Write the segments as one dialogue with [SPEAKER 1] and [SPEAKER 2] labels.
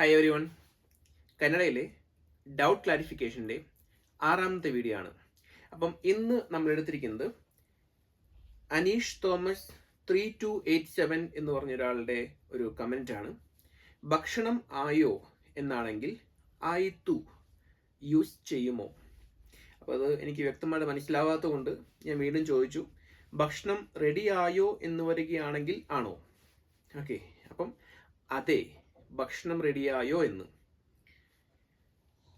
[SPEAKER 1] Hi everyone കന്നഡയിലെ doubt ക്ലാരിഫിക്കേഷന്റെ ആറാമത്തെ വീഡിയോ ആണ്. അപ്പം ഇന്ന് നമ്മൾ എടുത്തിരിക്കുന്നത് Aneesh Thomas three two eight seven എന്ന് പറഞ്ഞ ഒരാളുടെ ഒരു കമന്റ് ആണ്. ഭക്ഷണം ആയോ എന്നാണെങ്കിൽ ആയിത്തു യൂസ് ചെയ്യുമോ? അപ്പോൾ അത് എനിക്ക് വ്യക്തമായിട്ട് മനസ്സിലാവാത്തത് കൊണ്ട് ഞാൻ വീണ്ടും ചോദിച്ചു. ഭക്ഷണം റെഡി ആയോ എന്ന് വരികയാണെങ്കിൽ ആണോ? ഓക്കെ അപ്പം അതെ ഭക്ഷണം റെഡിയായോ എന്ന്.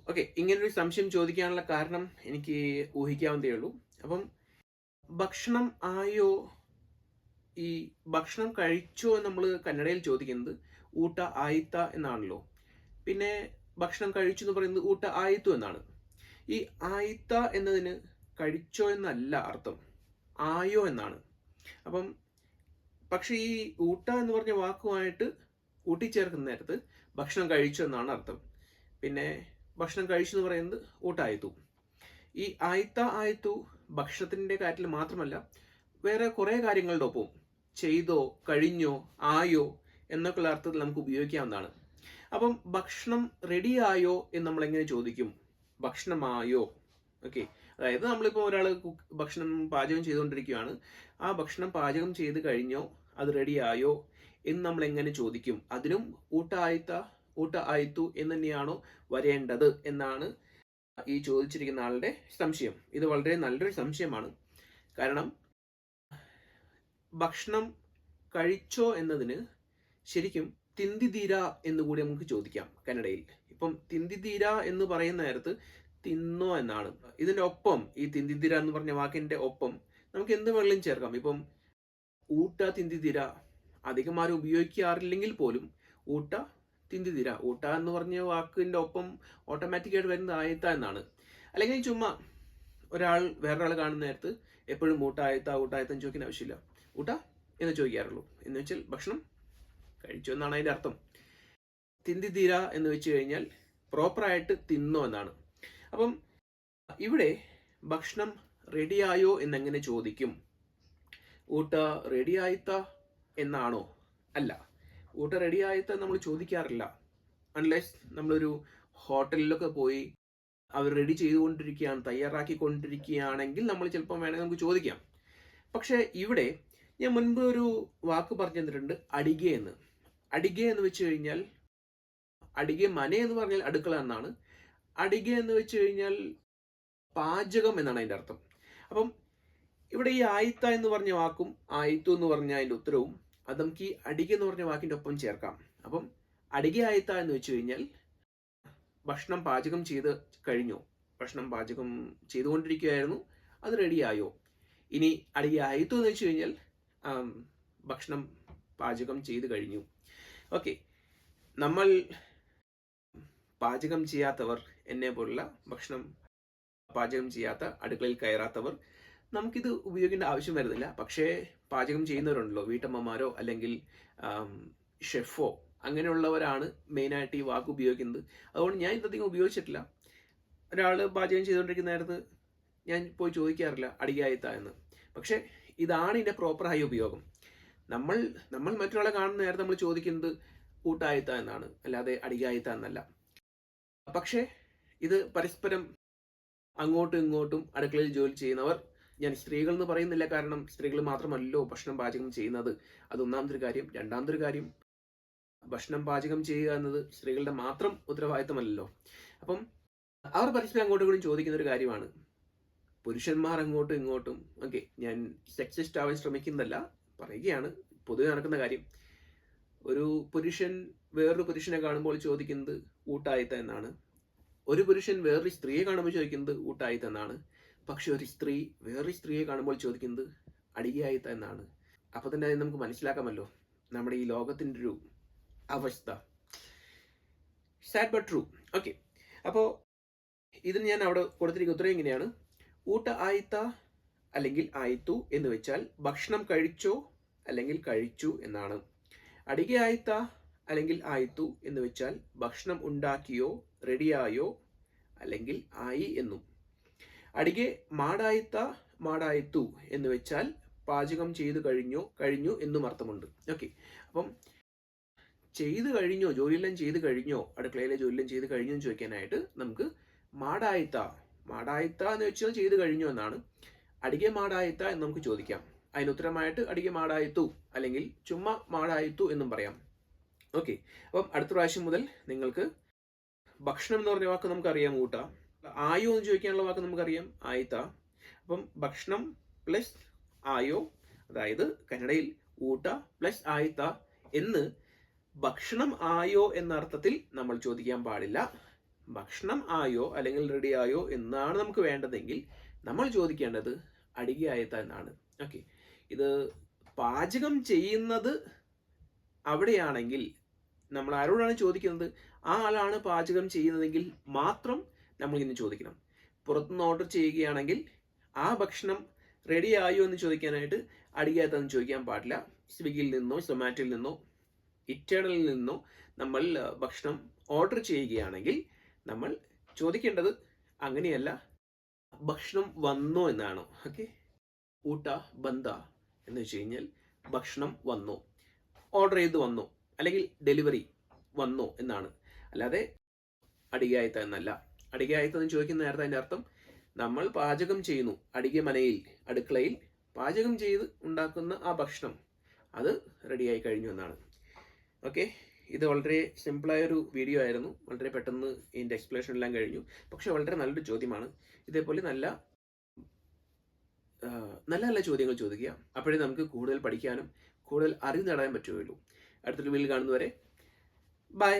[SPEAKER 1] ഓക്കെ ഇങ്ങനൊരു സംശയം ചോദിക്കാനുള്ള കാരണം എനിക്ക് ഊഹിക്കാവുന്നതേ ഉള്ളൂ. അപ്പം ഭക്ഷണം ആയോ? ഈ ഭക്ഷണം കഴിച്ചോ നമ്മൾ കന്നഡയിൽ ചോദിക്കുന്നത് ഊട്ട ആയിത്ത എന്നാണല്ലോ. പിന്നെ ഭക്ഷണം കഴിച്ചു എന്ന് പറയുന്നത് ഊട്ട ആയിത്തു എന്നാണ്. ഈ ആയിത്ത എന്നതിന് കഴിച്ചോ എന്നല്ല അർത്ഥം. ആയോ എന്നാണ്. അപ്പം പക്ഷേ ഈ ഊട്ട എന്ന് പറഞ്ഞ വാക്കുമായിട്ട് കൂട്ടിച്ചേർക്കുന്ന നേരത്ത് ഭക്ഷണം കഴിച്ചു എന്നാണ് അർത്ഥം. പിന്നെ ഭക്ഷണം കഴിച്ചു എന്ന് പറയുന്നത് ഊട്ടായത്തു. ഈ ആയത്ത ആയത്തു ഭക്ഷണത്തിന്റെ കാര്യത്തിൽ മാത്രമല്ല വേറെ കുറേ കാര്യങ്ങളുടെ ഒപ്പം ചെയ്തോ കഴിഞ്ഞോ ആയോ എന്നൊക്കെയുള്ള അർത്ഥത്തിൽ നമുക്ക് ഉപയോഗിക്കാവുന്നതാണ്. അപ്പം ഭക്ഷണം റെഡിയായോ എന്ന് നമ്മൾ എങ്ങനെ ചോദിക്കും? ഭക്ഷണമായോ? ഓക്കെ. അതായത് നമ്മളിപ്പോൾ ഒരാൾ ഭക്ഷണം പാചകം ചെയ്തുകൊണ്ടിരിക്കുകയാണ്. ആ ഭക്ഷണം പാചകം ചെയ്ത് കഴിഞ്ഞോ? അത് റെഡിയായോ? എന്ന് നമ്മൾ എങ്ങനെ ചോദിക്കും? അതിനും ഊട്ട ആയിത്ത ഊട്ട ആയിത്തു എന്ന് തന്നെയാണോ വരേണ്ടത് എന്നാണ് ഈ ചോദിച്ചിരിക്കുന്ന ആളുടെ സംശയം. ഇത് വളരെ നല്ലൊരു സംശയമാണ്. കാരണം ഭക്ഷണം കഴിച്ചോ എന്നതിന് ശരിക്കും തിന്തിതീര എന്ന് കൂടി നമുക്ക് ചോദിക്കാം കന്നഡയിൽ. ഇപ്പം തിന്തിതീര എന്ന് പറയുന്ന നേരത്ത് തിന്നോ എന്നാണ്. ഇതിന്റെ ഒപ്പം ഈ തിന്തിതീര എന്ന് പറഞ്ഞ വാക്കിന്റെ ഒപ്പം നമുക്ക് എന്ത് വെള്ളം ചേർക്കാം. ഇപ്പം ഊട്ട തിന്തിതീര അധികം ആരും ഉപയോഗിക്കാറില്ലെങ്കിൽ പോലും ഊട്ട തിന്തിതിര. ഊട്ട എന്ന് പറഞ്ഞ വാക്കിന്റെ ഒപ്പം ഓട്ടോമാറ്റിക്കായിട്ട് വരുന്നത് ആയത്ത എന്നാണ്. അല്ലെങ്കിൽ ചുമ്മാ ഒരാൾ വേറൊരാൾ കാണുന്ന നേരത്ത് എപ്പോഴും ഊട്ട ആയത്ത ഊട്ട ആയത്തം ചോദിക്കുന്ന ആവശ്യമില്ല. ഊട്ട എന്ന് ചോദിക്കാറുള്ളൂ. എന്ന് വെച്ചാൽ ഭക്ഷണം കഴിച്ചു എന്നാണ് അതിന്റെ അർത്ഥം. തിന്തിതീര എന്ന് വെച്ച് കഴിഞ്ഞാൽ പ്രോപ്പറായിട്ട് തിന്നോ എന്നാണ്. അപ്പം ഇവിടെ ഭക്ഷണം റെഡിയായോ എന്നെങ്ങനെ ചോദിക്കും? ഊട്ട റെഡിയായിത്ത എന്നാണോ? അല്ല. ഊട്ട റെഡി ആയിട്ട് നമ്മൾ ചോദിക്കാറില്ല. അൺലെസ് നമ്മളൊരു ഹോട്ടലിലൊക്കെ പോയി അവർ റെഡി ചെയ്തുകൊണ്ടിരിക്കുകയാണ് തയ്യാറാക്കിക്കൊണ്ടിരിക്കുകയാണെങ്കിൽ നമ്മൾ ചിലപ്പോൾ വേണമെങ്കിൽ നമുക്ക് ചോദിക്കാം. പക്ഷേ ഇവിടെ ഞാൻ മുൻപ് ഒരു വാക്ക് പറഞ്ഞു തന്നിട്ടുണ്ട് അടികെ എന്ന്. അടികെ എന്ന് വെച്ച് കഴിഞ്ഞാൽ അടികെ മന എന്ന് പറഞ്ഞാൽ അടുക്കള എന്നാണ്. അടികെ എന്ന് വെച്ച് കഴിഞ്ഞാൽ പാചകം എന്നാണ് അതിന്റെ അർത്ഥം. അപ്പം ഇവിടെ ഈ ആയിത്ത എന്ന് പറഞ്ഞ വാക്കും ആയിത്തു എന്ന് പറഞ്ഞ അതിന്റെ ഉത്തരവും അത് നമുക്ക് ഈ അടിക എന്ന് പറഞ്ഞ വാക്കിന്റെ ഒപ്പം ചേർക്കാം. അപ്പം അടിക ആയിത്ത എന്ന് വെച്ച് കഴിഞ്ഞാൽ ഭക്ഷണം പാചകം ചെയ്ത് കഴിഞ്ഞു. ഭക്ഷണം പാചകം ചെയ്തുകൊണ്ടിരിക്കുകയായിരുന്നു. അത് റെഡിയായോ ഇനി അടിക ആയിത്തു എന്ന് വെച്ച് കഴിഞ്ഞാൽ ഭക്ഷണം പാചകം ചെയ്ത് കഴിഞ്ഞു. ഓക്കെ. നമ്മൾ പാചകം ചെയ്യാത്തവർ എന്നെ പോലുള്ള ഭക്ഷണം പാചകം ചെയ്യാത്ത അടുക്കളയിൽ കയറാത്തവർ നമുക്കിത് ഉപയോഗിക്കേണ്ട ആവശ്യം വരുന്നില്ല. പക്ഷേ പാചകം ചെയ്യുന്നവരുണ്ടല്ലോ. വീട്ടമ്മമാരോ അല്ലെങ്കിൽ ഷെഫോ അങ്ങനെയുള്ളവരാണ് മെയിനായിട്ട് ഈ വാക്ക് ഉപയോഗിക്കുന്നത്. അതുകൊണ്ട് ഞാൻ ഇതധികം ഉപയോഗിച്ചിട്ടില്ല. ഒരാൾ പാചകം ചെയ്തുകൊണ്ടിരിക്കുന്ന നേരത്ത് ഞാൻ പോയി ചോദിക്കാറില്ല അടിയായത്ത എന്ന്. പക്ഷേ ഇതാണ് ഇതിന്റെ പ്രോപ്പറായ ഉപയോഗം. നമ്മൾ നമ്മൾ മറ്റൊരാളെ കാണുന്ന നേരത്തെ നമ്മൾ ചോദിക്കുന്നത് കൂട്ടായത്ത എന്നാണ്. അല്ലാതെ അടിയായത്ത എന്നല്ല. പക്ഷേ ഇത് പരസ്പരം അങ്ങോട്ടും ഇങ്ങോട്ടും അടുക്കളയിൽ ജോലി ചെയ്യുന്നവർ ഞാൻ സ്ത്രീകൾ എന്ന് പറയുന്നില്ല. കാരണം സ്ത്രീകൾ മാത്രമല്ലോ ഭക്ഷണം പാചകം ചെയ്യുന്നത്. അത് ഒന്നാമതൊരു കാര്യം. രണ്ടാമതൊരു കാര്യം ഭക്ഷണം പാചകം ചെയ്യുക എന്നത് സ്ത്രീകളുടെ മാത്രം ഉത്തരവാദിത്തമല്ലല്ലോ. അപ്പം അവർ പരസ്പരം അങ്ങോട്ടും ഇങ്ങോട്ടും ചോദിക്കുന്ന ഒരു കാര്യമാണ്. പുരുഷന്മാർ അങ്ങോട്ടും ഇങ്ങോട്ടും ഓക്കെ ഞാൻ സെക്സിസ്റ്റ് ആവാൻ ശ്രമിക്കുന്നതല്ല പറയുകയാണ്. പൊതുവെ നടക്കുന്ന കാര്യം. ഒരു പുരുഷൻ വേറൊരു പുരുഷനെ കാണുമ്പോൾ ചോദിക്കുന്നത് ഊട്ടായിത്ത എന്നാണ്. ഒരു പുരുഷൻ വേറൊരു സ്ത്രീയെ കാണുമ്പോൾ ചോദിക്കുന്നത് ഊട്ടായിത്ത എന്നാണ്. പക്ഷെ ഒരു സ്ത്രീ വേറൊരു സ്ത്രീയെ കാണുമ്പോൾ ചോദിക്കുന്നത് അടിയായി എന്നാണ് അപ്പൊ തന്നെ അത് നമുക്ക് മനസ്സിലാക്കാമല്ലോ. നമ്മുടെ ഈ ലോകത്തിന്റെ ഒരു അവസ്ഥ. സാഡ് ബട്ട് ട്രൂ ഓക്കെ അപ്പോൾ ഇതിന് ഞാൻ അവിടെ കൊടുത്തിരിക്കുന്ന ഉത്തരം ഇങ്ങനെയാണ്. ഊട്ട ആയിത്ത അല്ലെങ്കിൽ ആയിത്തു എന്ന് വെച്ചാൽ ഭക്ഷണം കഴിച്ചോ അല്ലെങ്കിൽ കഴിച്ചു എന്നാണ്. അടികെ ആയിത്ത അല്ലെങ്കിൽ ആയിത്തു എന്ന് വെച്ചാൽ ഭക്ഷണം ഉണ്ടാക്കിയോ റെഡിയായോ അല്ലെങ്കിൽ ആയി എന്നും. അടികെ മാടായിത്ത മാടായിത്തു എന്ന് വെച്ചാൽ പാചകം ചെയ്തു കഴിഞ്ഞു കഴിഞ്ഞു എന്നും അർത്ഥമുണ്ട്. ഓക്കെ അപ്പം ചെയ്തു കഴിഞ്ഞോ ജോലിയെല്ലാം ചെയ്തു കഴിഞ്ഞോ അടുക്കളയിലെ ജോലിയെല്ലാം ചെയ്തു കഴിഞ്ഞോ എന്ന് ചോദിക്കാനായിട്ട് നമുക്ക് മാടായിത്ത മാടായിത്ത എന്ന് വെച്ചാൽ ചെയ്തു കഴിഞ്ഞോ എന്നാണ്. അടികെ മാടായിത്ത എന്ന് നമുക്ക് ചോദിക്കാം. അതിന് ഉത്തരമായിട്ട് അടികെ മാടായിത്തു അല്ലെങ്കിൽ ചുമ്മാ മാടായിത്തു എന്നും പറയാം. ഓക്കെ അപ്പം അടുത്ത പ്രാവശ്യം മുതൽ നിങ്ങൾക്ക് ഭക്ഷണം എന്ന് പറഞ്ഞ വാക്ക് നമുക്കറിയാം ഊട്ട. ആയോ എന്ന് ചോദിക്കാനുള്ള വാക്ക് നമുക്കറിയാം. ആയിത്ത. അപ്പം ഭക്ഷണം പ്ലസ് ആയോ അതായത് കന്നഡയിൽ ഊട്ട പ്ലസ് ആയിത്ത എന്ന് ഭക്ഷണം ആയോ എന്ന അർത്ഥത്തിൽ നമ്മൾ ചോദിക്കാൻ പാടില്ല. ഭക്ഷണം ആയോ അല്ലെങ്കിൽ റെഡി ആയോ എന്നാണ് നമുക്ക് വേണ്ടതെങ്കിൽ നമ്മൾ ചോദിക്കേണ്ടത് അടിക ആയത്ത എന്നാണ്. ഓക്കെ ഇത് പാചകം ചെയ്യുന്നത് അവിടെയാണെങ്കിൽ നമ്മൾ ആരോടാണ് ചോദിക്കുന്നത്? ആ ആളാണ് പാചകം ചെയ്യുന്നതെങ്കിൽ മാത്രം നമ്മൾ ഇന്ന് ചോദിക്കണം. പുറത്തുനിന്ന് ഓർഡർ ചെയ്യുകയാണെങ്കിൽ ആ ഭക്ഷണം റെഡി ആയോ എന്ന് ചോദിക്കാനായിട്ട് അടിയാത്തതെന്ന് ചോദിക്കാൻ പാടില്ല. സ്വിഗ്ഗിയിൽ നിന്നോ സൊമാറ്റോയിൽ നിന്നോ ഇറ്റേണലിൽ നിന്നോ നമ്മൾ ഭക്ഷണം ഓർഡർ ചെയ്യുകയാണെങ്കിൽ നമ്മൾ ചോദിക്കേണ്ടത് അങ്ങനെയല്ല ഭക്ഷണം വന്നോ എന്നാണോ. ഓക്കെ ഊട്ട ബന്ദ എന്ന് വെച്ച് കഴിഞ്ഞാൽ ഭക്ഷണം വന്നോ ഓർഡർ ചെയ്ത് വന്നോ അല്ലെങ്കിൽ ഡെലിവറി വന്നോ എന്നാണ്. അല്ലാതെ അടിയായത്ത എന്നല്ല. അടികായത്ത എന്ന് ചോദിക്കുന്ന നേരത്തെ അതിന്റെ അർത്ഥം നമ്മൾ പാചകം ചെയ്യുന്നു അടികെ മനയിൽ അടുക്കളയിൽ പാചകം ചെയ്ത് ഉണ്ടാക്കുന്ന ആ ഭക്ഷണം അത് റെഡിയായി കഴിഞ്ഞു എന്നാണ്. ഓക്കെ ഇത് വളരെ സിമ്പിളായ ഒരു വീഡിയോ ആയിരുന്നു. വളരെ പെട്ടെന്ന് ഇതിന്റെ എക്സ്പ്ലനേഷൻ എല്ലാം കഴിഞ്ഞു. പക്ഷെ വളരെ നല്ലൊരു ചോദ്യമാണ്. ഇതേപോലെ നല്ല നല്ല നല്ല ചോദ്യങ്ങൾ ചോദിക്കുക. അപ്പോഴേ നമുക്ക് കൂടുതൽ പഠിക്കാനും കൂടുതൽ അറിവ് നേടാൻ പറ്റുകയുള്ളൂ. അടുത്തൊരു വീഡിയോ കാണുന്നവരെ ബൈ